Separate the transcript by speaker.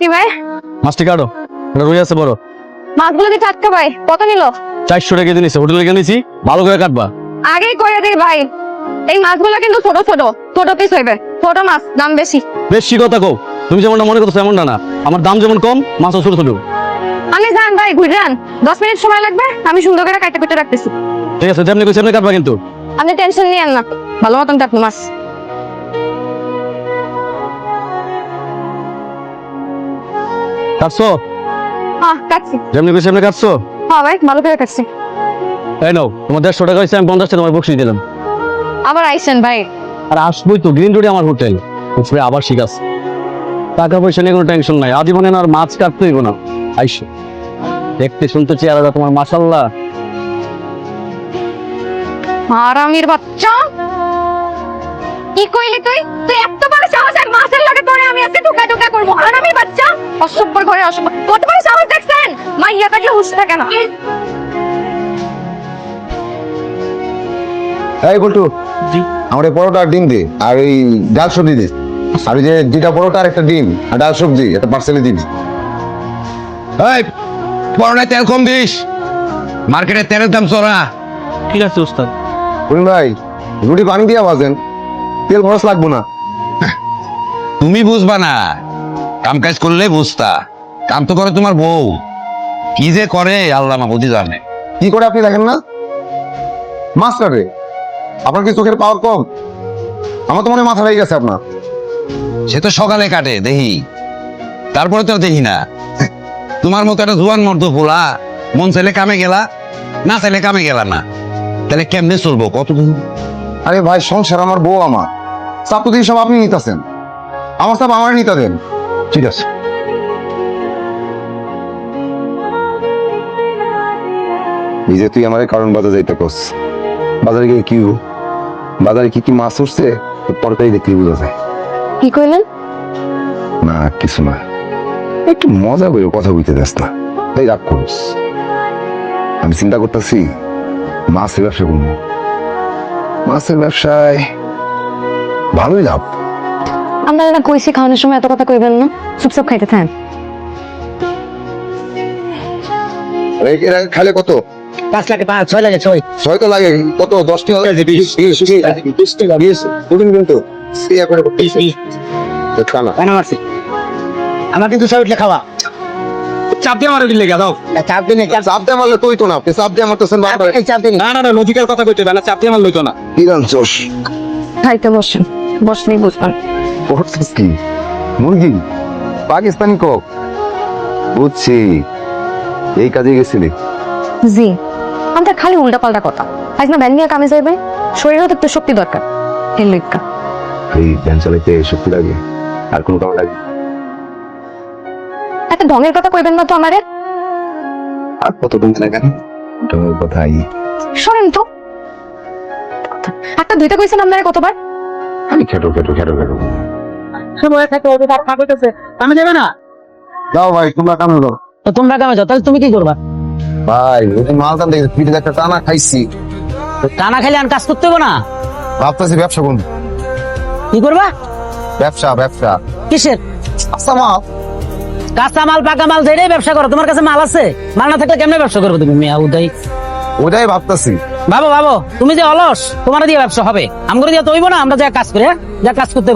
Speaker 1: কি ভাই?
Speaker 2: মাছটি কাটো। এটা রুই আছে বড়।
Speaker 1: মাছগুলো কি টাটকা ভাই কত নিল?
Speaker 2: চারশো টাকা দিয়ে নিছে হোটেলে গিয়ে নিছি ভালো করে কাটবা।
Speaker 1: আগেই কইরা দিই ভাই এই মাছগুলো কিন্তু ছোট ছোট ছোট পিস হইবে ছোট মাছ দাম বেশি।
Speaker 2: বেশি কথা কও তুমি যেমনটা মনে করছ এমনটা না আমার দাম যেমন কম মাছও ছোট ছোট।
Speaker 1: আমি যান ভাই ঘুরে যান। দশ মিনিট সময় লাগবে আমি সুন্দর করে কাটতে পেটে রাখতেছি।
Speaker 2: ঠিক আছে যেমনি কইছি এমনি কাটবা কিন্তু।
Speaker 1: আপনি টেনশন নিয়েন না ভালো মতন কাটবো মাছ।
Speaker 2: কাটছো?
Speaker 1: হ্যাঁ কাটছি।
Speaker 2: যেমনি কইছি কাটছো?
Speaker 1: হ্যাঁ ভাই ভালো করে কাটছি।
Speaker 2: এই নাও তোমার দেড়শো টাকা হয়েছে আমি পঞ্চাশ টাকা তোমার দিলাম।
Speaker 1: আবার আইসেন ভাই।
Speaker 2: আর আসবোই তো গ্রিন রোডে আমার হোটেল উপরে আবার শিখ আছে। টাকা পয়সা নিয়ে কোনো টেনশন নাই। আজীবনে আর মাছ কাটতে হইব না। আইসো। দেখতে শুনতে চেহারাটা তোমার মাসাল্লাহ
Speaker 1: বাচ্চা। কি কইলি তুই? তুই এত বড় সাহস আর মাছের লাগে তোরে আমি আজকে করব? ঘরে অসভ্য কত বড় সাহস দেখছেন? মাইয়া থাকলে হুশ থাকে না।
Speaker 3: এই বল্টু আমার এই পরোটা আর ডিম দে আর এই ডাল সবজি দে। আর ওই যে দুটা পরোটা আর একটা ডিম আর ডাল সবজি একটা পার্সেলে দিবি
Speaker 4: এই পরোটায় তেল কম দিস। মার্কেটে তেলের দাম চড়া।
Speaker 2: ঠিক আছে উস্তাদ।
Speaker 3: বলুন ভাই রুটি পানি দিয়া বাজেন তেল খরচ লাগবো না।
Speaker 4: তুমি বুঝবা না। কাম কাজ করলে বুঝতা। কাম তো করে তোমার বউ। কি যে করে আল্লাহ মাহবুদি জানে।
Speaker 3: কি করে আপনি দেখেন না? মাছ কাটে আপনার কি চোখের পাওয়ার কম? আমার তো মনে মাথা লেগে গেছে আপনার।
Speaker 4: সে তো সকালে কাটে দেখি। তারপরে তো দেখি না। তোমার মতো একটা জোয়ান মর্দ ফোলা মন চাইলে কামে গেলা না চাইলে কামে গেলা না। তাহলে কেমনে চলবো কতদিন?
Speaker 3: আরে ভাই সংসার আমার বউ আমার। চাপ তো দিয়ে সব আপনি নিতেছেন। আমার চাপ আমার নিতে দেন। ঠিক আছে। নিজে তুই আমার কারণ বাজার যাইতে কস। বাজারে গিয়ে কি বাজারে কি কি মাছ উঠছে? তোর তরকারি দেখলেই বোঝা যায়।
Speaker 1: কি কইলেন?
Speaker 3: না কিছু না। একটু মজা করে কথা বলতে যাস না। তাই রাগ করিস। আমি চিন্তা করতেছি মাছের ব্যবসা করব। মাছের ব্যবসায় ভালোই লাভ।
Speaker 1: আমরা না কইছি খাওয়ানোর সময় এত কথা কইবেন না। চুপচাপ খাইতে থাকেন।
Speaker 3: খালে কত?
Speaker 5: পাঁচ লাখে পাঁচ ছয় লাখে ছয়।
Speaker 3: ছয় তো লাগে কত? দশ টাকা? বিশ। বিশ টাকা বিশ। কিন্তু।
Speaker 5: আমার কিন্তু উঠলে খাওয়া।
Speaker 2: চাপ দিয়ে আমার লেগে দাও।
Speaker 5: চাপ দিনে চাপ
Speaker 3: চাপ দিয়ে মারলে তুই তো না। আপনি চাপ দিয়ে মারতেছেন
Speaker 5: এই চাপ দিনে
Speaker 2: না না না লজিক্যাল কথা কইতে না চাপ দিয়ে আমার লইতো না।
Speaker 3: কিরান চোষ
Speaker 1: খাইতে বসেন। বসলেই বুঝবেন।
Speaker 3: করছিস কি? মুরগি? পাকিস্তানি কক? বুঝছি। এই কাজে গেছিলি।
Speaker 1: জি। আমাদের খালি উল্টা পাল্টা কথা। আজ না ব্যান নিয়ে কামে যাইবে। শরীরেও তো একটু শক্তি দরকার। এর লইকা
Speaker 3: এই ভ্যান চালাইতে শক্তি লাগে? আর কোনো কাম লাগে?
Speaker 1: একটা ঢঙের কথা কইবেন না তো আমারে?
Speaker 3: আর কত দিন লাগে? তোমার কথাই
Speaker 1: শোনেন তো। একটা দুইটা কইছেন আপনারা কতবার?
Speaker 3: আমি খেটো খেটো খেটো খেটো।
Speaker 5: সময় থাকে ওদের ফাঁক হইতেছে আমি দেবে না?
Speaker 3: যাও ভাই তোমরা কামে যাও।
Speaker 5: তো তোমরা কামে যাও তাহলে তুমি কি করবা?
Speaker 3: ভাই ওই মালদান দেখে পিঠে একটা টানা খাইছি।
Speaker 5: টানা খাইলে আর কাজ করতে হবে না?
Speaker 3: ভাবতেছি ব্যবসা করুন
Speaker 5: কি করবা?
Speaker 3: ব্যবসা ব্যবসা।
Speaker 5: কিসের?
Speaker 3: আচ্ছা মা
Speaker 5: কাঁচা মাল পাকা মাল যেটাই ব্যবসা করো। তোমার কাছে মাল আছে? মাল না থাকলে কেমনে ব্যবসা করবে তুমি মিয়া উদয়?
Speaker 3: ওটাই ভাবতেছি।
Speaker 5: ভাবো ভাবো। তুমি যে অলস তোমার দিয়ে ব্যবসা হবে। আমগুলো দিয়ে তো হইব না আমরা যা কাজ করি হ্যাঁ? যা কাজ করতে